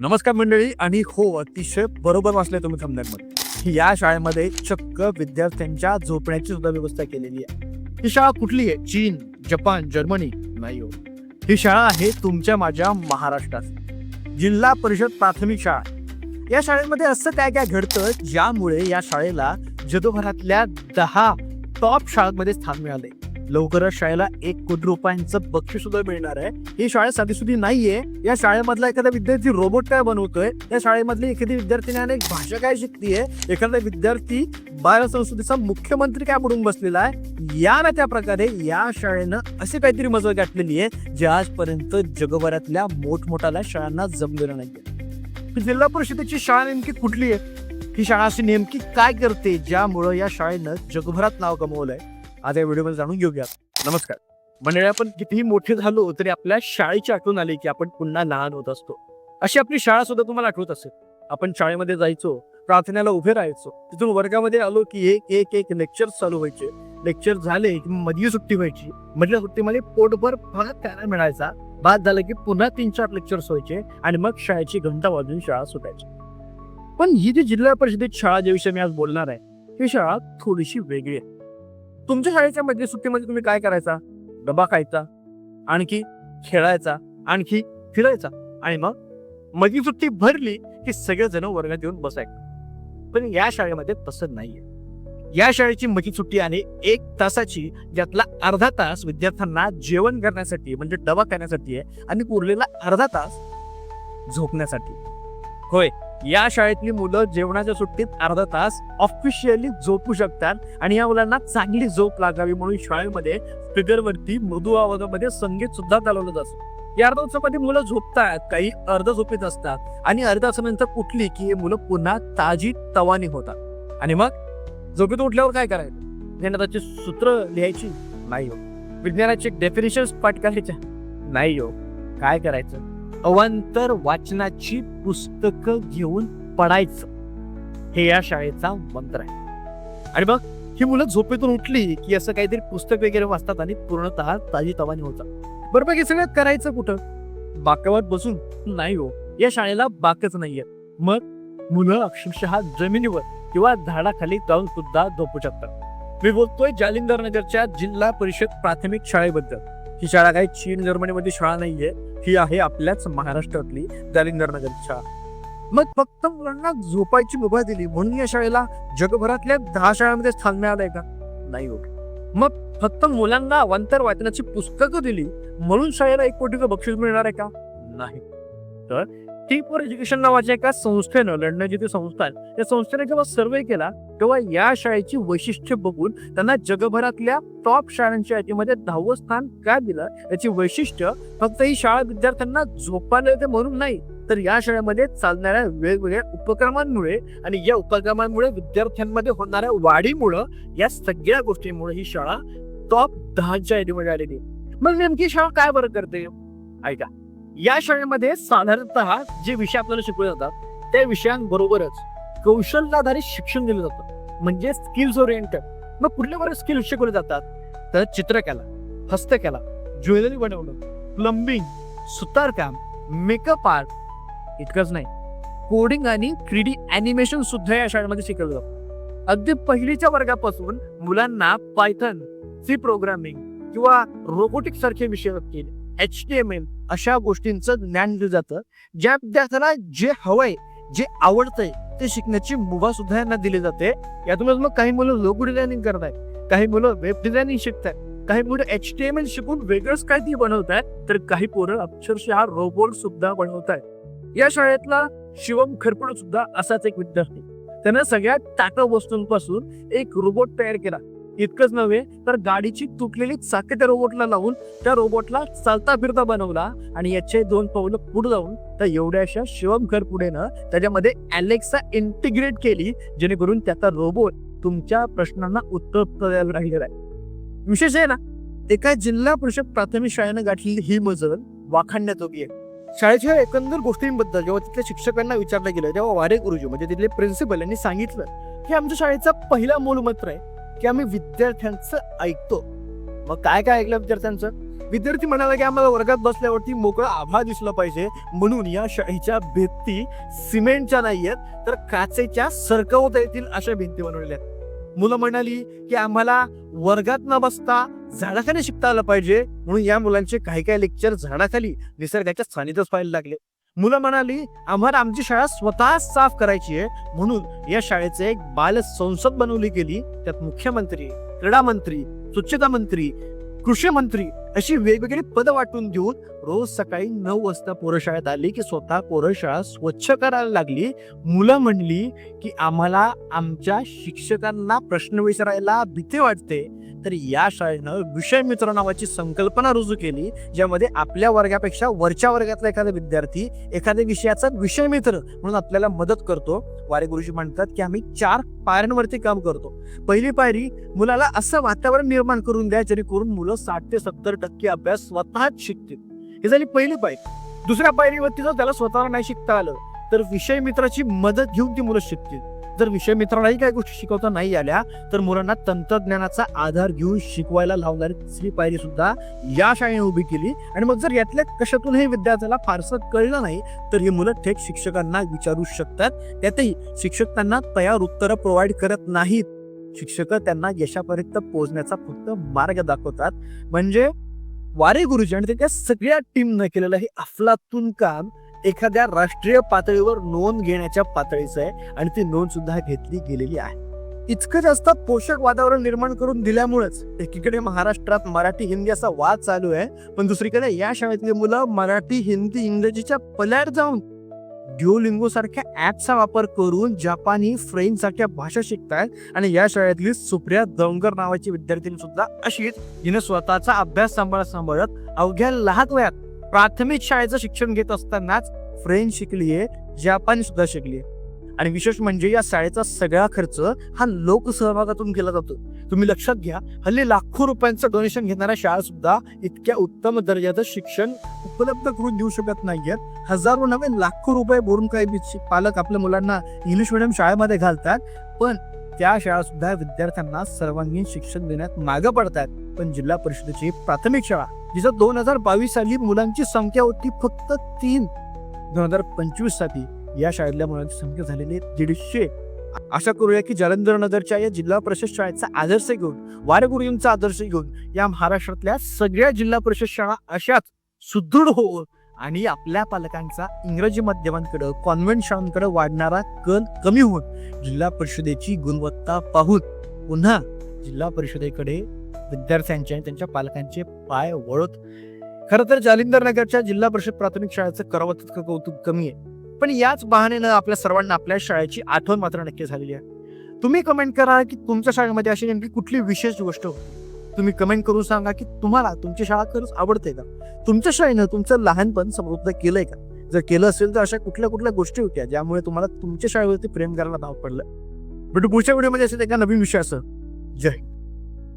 नमस्कार मंडळी आणि हो अतिशय बरोबर वाचले तुम्ही थंबनेलमध्ये या शाळेमध्ये चक्क विद्यार्थ्यांच्या झोपण्याची सुद्धा व्यवस्था केलेली आहे. ही शाळा कुठली आहे? चीन जपान जर्मनी? नाही हो. ही शाळा आहे तुमच्या माझ्या महाराष्ट्रात. जिल्हा परिषद प्राथमिक शाळा या शाळेमध्ये असं काय काय घडतं ज्यामुळे या शाळेला जगभरातल्या दहा टॉप शाळांमध्ये स्थान मिळाले लवकरच शाळेला एक कोटी रुपयांचं बक्षीस सुद्धा मिळणार आहे. ही शाळा साधीसुधी नाहीये. या शाळेमधला एखादा विद्यार्थी रोबोट काय बनवतोय? या शाळेमधली एखादी विद्यार्थिनी अनेक भाषा काय शिकतीये? एखादा विद्यार्थी बाल संस्कृतीचा मुख्यमंत्री काय म्हणून बसलेला आहे? या ना त्या प्रकारे या शाळेनं अशी काहीतरी मजल गाठलेली आहे जे आजपर्यंत जगभरातल्या मोठमोठ्या शाळांना जमलेलं नाहीये. जिल्हा परिषदेची शाळा नेमकी कुठली आहे? ही शाळा अशी नेमकी काय करते ज्यामुळं या शाळेनं जगभरात नाव कमवलंय आज या व्हिडिओमध्ये जाणून घेऊया नमस्कार. मंडळी आपण कितीही मोठे झालो तरी आपल्या शाळेची आठवण आली की आपण पुन्हा लहान होत असतो. अशी आपली शाळा सुद्धा तुम्हाला आठवत असेल. आपण शाळेमध्ये जायचो प्रार्थनेला उभे राहायचो. तिथून वर्गामध्ये आलो की एक एक एक लेक्चर चालू व्हायचे. लेक्चर झाले की मधली सुट्टी व्हायची. मधल्या सुट्टीमध्ये पोटभर भात खायला मिळायचा. बाद झालं की पुन्हा तीन चार लेक्चर्स व्हायचे आणि मग शाळेची घंटा वाजून शाळा सुटायची. पण ही जी जिल्हा परिषदेत शाळा ज्याविषयी मी आज बोलणार आहे ही शाळा थोडीशी वेगळी आहे. तुमच्या शाळेच्या मध्ये सुट्टीमध्ये तुम्ही काय करायचा? डबा खायचा आणखी खेळायचा आणखी फिरायचा. आणि मग मधली सुट्टी भरली की सगळेजण वर्गात येऊन बसायचे. पण या शाळेमध्ये तसं नाहीये. या शाळेची मधली सुट्टी आहे एक तासाची ज्यातला अर्धा तास विद्यार्थ्यांना जेवण करण्यासाठी म्हणजे डबा करण्यासाठी आहे आणि उरलेला अर्धा तास झोपण्यासाठी. होय. या शाळेतली मुलं जेवणाच्या सुट्टीत अर्धा तास ऑफिशियली झोपू शकतात आणि या मुलांना चांगली झोप लागावी म्हणून शाळेमध्ये स्पीकरवरती मृदू आवाजामध्ये संगीत सुद्धा चालवलं जातं. या अर्धा मुलं झोपतात काही अर्ध झोपेत असतात आणि अर्धा तासानंतर उठली की हे मुलं पुन्हा ताजी तवानी होतात. आणि मग झोपेत उठल्यावर काय करायचं? गणिताची सूत्र लिहायची? नाही हो. विज्ञानाचे डेफिनेशन पाठ करायच्या नाही हो. काय करायचं? अवांतर वाचनाची पुस्तकं घेऊन पडायचं. हे या शाळेचा मंत्र आहे. आणि मग ही मुलं झोपेतून उठली की असं काहीतरी पुस्तक वगैरे वाचतात आणि पूर्णतः ताजी तवानी होतात. बरं हे सगळं करायचं कुठं? बाकावर बसून? नाही हो या शाळेला बाकच नाहीये. मग मुलं अक्षरशः जमिनीवर किंवा झाडाखाली जाऊन सुद्धा झोपू शकतात. मी बोलतोय जालिंदर नगरच्या जिल्हा परिषद प्राथमिक शाळेबद्दल. ही शाळा काही चीन जर्मनीमध्ये शाळा नाहीये. ही आहे आपल्याच महाराष्ट्रातली जालिंदरनगरची शाळा. मग फक्त मुलांना झोपायची मुभा दिली. म्हणून या शाळेला जगभरातल्या दहा शाळांमध्ये स्थान मिळालंय का? नाही हो. मग फक्त मुलांना अवांतर वाचनाची पुस्तकं दिली. म्हणून शाळेला एक कोटीचं बक्षीस मिळणार आहे का? नाही. तर टी फॉर एज्युकेशन नावाच्या एका संस्थेनं लंडनची ती संस्था आहे त्या संस्थेने जेव्हा सर्वे केला तेव्हा या शाळेची वैशिष्ट्य बघून त्यांना जगभरातल्या टॉप शाळांच्या यादीमध्ये दहावं स्थान का दिलं? याची वैशिष्ट्य फक्त ही शाळा विद्यार्थ्यांना झोपायला येते म्हणून नाही तर या शाळेमध्ये चालणाऱ्या वेगवेगळ्या उपक्रमांमुळे आणि या उपक्रमांमुळे विद्यार्थ्यांमध्ये होणाऱ्या वाढीमुळं या सगळ्या गोष्टींमुळे ही शाळा टॉप दहाच्या यादीमध्ये आलेली मग नेमकी शाळा काय बरं करते? ऐका. या शाळेमध्ये साधारणतः जे विषय आपल्याला शिकवले जातात त्या विषयांबरोबरच कौशल्याधारित शिक्षण दिलं जातं. म्हणजे स्किल्स ओरिएंटेड मग कुठल्या बरं स्किल्स शिकवले जातात? तर चित्रकला हस्तकला ज्वेलरी बनवणं प्लंबिंग सुतारकाम मेकअप आर्ट इतकंच नाही. कोडिंग आणि थ्री डी अॅनिमेशन सुद्धा या शाळेमध्ये शिकवलं जातं. अगदी पहिलीच्या वर्गापासून मुलांना पायथन सी प्रोग्रामिंग किंवा रोबोटिक सारखे विषय केले. एच टी एम एल अशा गोष्टींचं ज्ञान दिलं जातं. ज्या विद्यार्थ्यांना जे हवंय जे आवडतंय ते शिकण्याची मुभा सुद्धा यांना दिली जाते. यातूनच मग काही मुलं लोगो डिझायनिंग करतायत काही मुलं वेब डिझायनिंग शिकतात काही मुलं एच टी एम एल शिकून वेगळंच काहीतरी बनवत आहेत तर काही पोरं अक्षरशः रोबोट सुद्धा बनवत आहेत या शाळेतला शिवम खरपड सुद्धा असाच एक विद्यार्थी. त्यानं सगळ्या टाटा वस्तूंपासून एक रोबोट तयार केला. इतकंच नव्हे तर गाडीची तुटलेली चाके त्या रोबोटला लावून त्या रोबोटला चालता फिरता बनवला आणि याचे दोन पावलं पुढे जाऊन त्या एवढ्याशा शिवम खरपुडेनं त्याच्यामध्ये अलेक्सा इंटिग्रेट केली जेणेकरून त्याचा रोबोट तुमच्या प्रश्नांना उत्तर द्यायला राहिलेला आहे. विशेष आहे ना एका जिल्हा परिषद प्राथमिक शाळेनं गाठलेली ही मजल वाखाणण्याजोगी आहे. शाळेच्या एकंदर गोष्टींबद्दल जेव्हा तिथल्या शिक्षकांना विचारलं गेलं तेव्हा वारे गुरुजी म्हणजे तिथले प्रिन्सिपल यांनी सांगितलं की आमच्या शाळेचा पहिला मूलमंत्र आहे की आम्ही विद्यार्थ्यांचं ऐकतो. मग काय काय ऐकलं विद्यार्थ्यांचं? विद्यार्थी म्हणाला की आम्हाला वर्गात बसल्यावरती मोकळा आभा दिसला पाहिजे. म्हणून या शाळेच्या भिंती सिमेंटच्या नाहीयेत तर काचेच्या सरकवता येतील अशा भिंती बनवलेल्या आहेत. मुलं म्हणाली की आम्हाला वर्गात न बसता झाडाखाली शिकता आलं पाहिजे. म्हणून या मुलांचे काही काही लेक्चर झाडाखाली निसर्गाच्या सानिध्यच व्हायला लागले. मुलं म्हणाली आम्हाला आमची शाळा स्वतः साफ करायची आहे. म्हणून या शाळेचे एक बाल संसद बनवली गेली त्यात मुख्यमंत्री क्रीडा मंत्री स्वच्छता मंत्री कृषी मंत्री अशी वेगवेगळी पद वाटून देऊन रोज सकाळी नऊ वाजता पोरं शाळेत आली की स्वतः पोरं शाळा स्वच्छ करायला लागली. मुलं म्हणली की आम्हाला आमच्या शिक्षकांना प्रश्न विचारायला भीती वाटते. तर या शाळेनं विषय मित्र नावाची संकल्पना रुजू केली ज्यामध्ये आपल्या वर्गापेक्षा वरच्या वर्गातला एखादा विद्यार्थी एखाद्या विषयाचा विषय मित्र म्हणून आपल्याला मदत करतो. वारे गुरुजी म्हणतात की आम्ही चार पायऱ्यांवरती काम करतो. पहिली पायरी मुलाला असं वातावरण निर्माण करून द्या जेणेकरून मुलं साठ ते सत्तर टक्के अभ्यास स्वतःच शिकतील. ही झाली पहिली पायरी. दुसऱ्या पायरीवरती जर त्याला स्वतःला नाही शिकता आलं तर विषय मित्राची मदत घेऊन ती मुलं शिकतील. जर विषय मित्रालाही काही गोष्टी शिकवता नाही आल्या तर मुलांना तंत्रज्ञानाचा आधार घेऊन शिकवायला लावणारी तिसरी पायरी सुद्धा या शाळेने उभी केली. आणि मग जर यातल्या कशातूनही विद्यार्थ्याला फारसं कळलं नाही तर ही मुलं थेट शिक्षकांना विचारू शकतात. त्यातही शिक्षक त्यांना तयार उत्तरं प्रोव्हाइड करत नाहीत. शिक्षक त्यांना यशापर्यंत पोहोचण्याचा फक्त मार्ग दाखवतात. म्हणजे वारे गुरुजी आणि त्या सगळ्या टीमनं केलेलं हे अफलातून काम एखाद्या राष्ट्रीय पातळीवर नोंद घेण्याच्या पातळीचं आहे आणि ती नोंद सुद्धा घेतली गेलेली आहे. इतकं जास्त पोषक वातावरण निर्माण करून दिल्यामुळेच एकीकडे महाराष्ट्रात मराठी हिंदी असा वाद चालू आहे पण दुसरीकडे या शाळेतली मुलं मराठी हिंदी इंग्रजीच्या पल्याड जाऊन ड्युओलिंगो सारख्या ऍपचा वापर करून जपानी फ्रेंच सारख्या भाषा शिकतायत आणि या शाळेतली सुप्रिया दंगर नावाची विद्यार्थिनी सुद्धा अशीच हिने स्वतःचा अभ्यास सांभाळत सांभाळत अवघ्या लहान वयात प्राथमिक शाळेचं शिक्षण घेत असतानाच फ्रेंच शिकलीये जपानी सुद्धा शिकलीये. आणि विशेष म्हणजे या शाळेचा सगळा खर्च हा लोकसहभागातून केला जातो. तुम्ही लक्षात घ्या हल्ली लाखो रुपयांचं डोनेशन घेणाऱ्या शाळा सुद्धा इतक्या उत्तम दर्जाचं शिक्षण उपलब्ध करून देऊ शकत नाहीयेत. हजारो नवे लाखो रुपये भरून काही पालक आपल्या मुलांना इंग्लिश मिडियम शाळेमध्ये घालतात. पण त्या शाळा सुद्धा विद्यार्थ्यांना सर्वांगीण शिक्षण देण्यात मागं पडतात पण जिल्हा परिषदेची प्राथमिक शाळा जिथं दोन हजार बावीस साली मुलांची संख्या होती फक्त तीन. दोन हजार पंचवीस साली या शाळेतल्या मुलांची संख्या झालेली दीडशे. आशा करूया की जालंधर नगरच्या या जिल्हा परिषद शाळेचा आदर्श घेऊन वारगुरुजींचा आदर्श घेऊन या महाराष्ट्रातल्या सगळ्या जिल्हा परिषद शाळा अशाच सुदृढ होऊन आणि आपल्या पालकांचा इंग्रजी माध्यमांकडे कॉन्व्हेंट शाळांकडे वाढणारा कल कमी होऊन जिल्हा परिषदेची गुणवत्ता पाहून पुन्हा जिल्हा परिषदेकडे विद्यार्थ्यांचे आणि त्यांच्या पालकांचे पाय वळत. खरं तर जालिंदर नगरच्या जिल्हा परिषद प्राथमिक शाळेचं करावं तितकं कौतुक कमी आहे. पण याच बहाण्यानं आपल्या सर्वांना आपल्या शाळेची आठवण मात्र नक्की झालेली आहे. तुम्ही कमेंट करा की तुमच्या शाळेमध्ये अशी नेमकी कुठली विशेष गोष्ट होती? तुम्ही कमेंट करून सांगा की तुम्हाला तुमची शाळा खरंच आवडते का? तुमच्या शाळेनं तुमचं लहानपण समृद्ध केलंय का? जर केलं असेल तर अशा कुठल्या कुठल्या गोष्टी होत्या ज्यामुळे तुम्हाला तुमच्या शाळेवरती प्रेम करायला भाव पडलं? भेटू पुढच्या व्हिडिओमध्ये असेल एका नवीन विषयासह. जय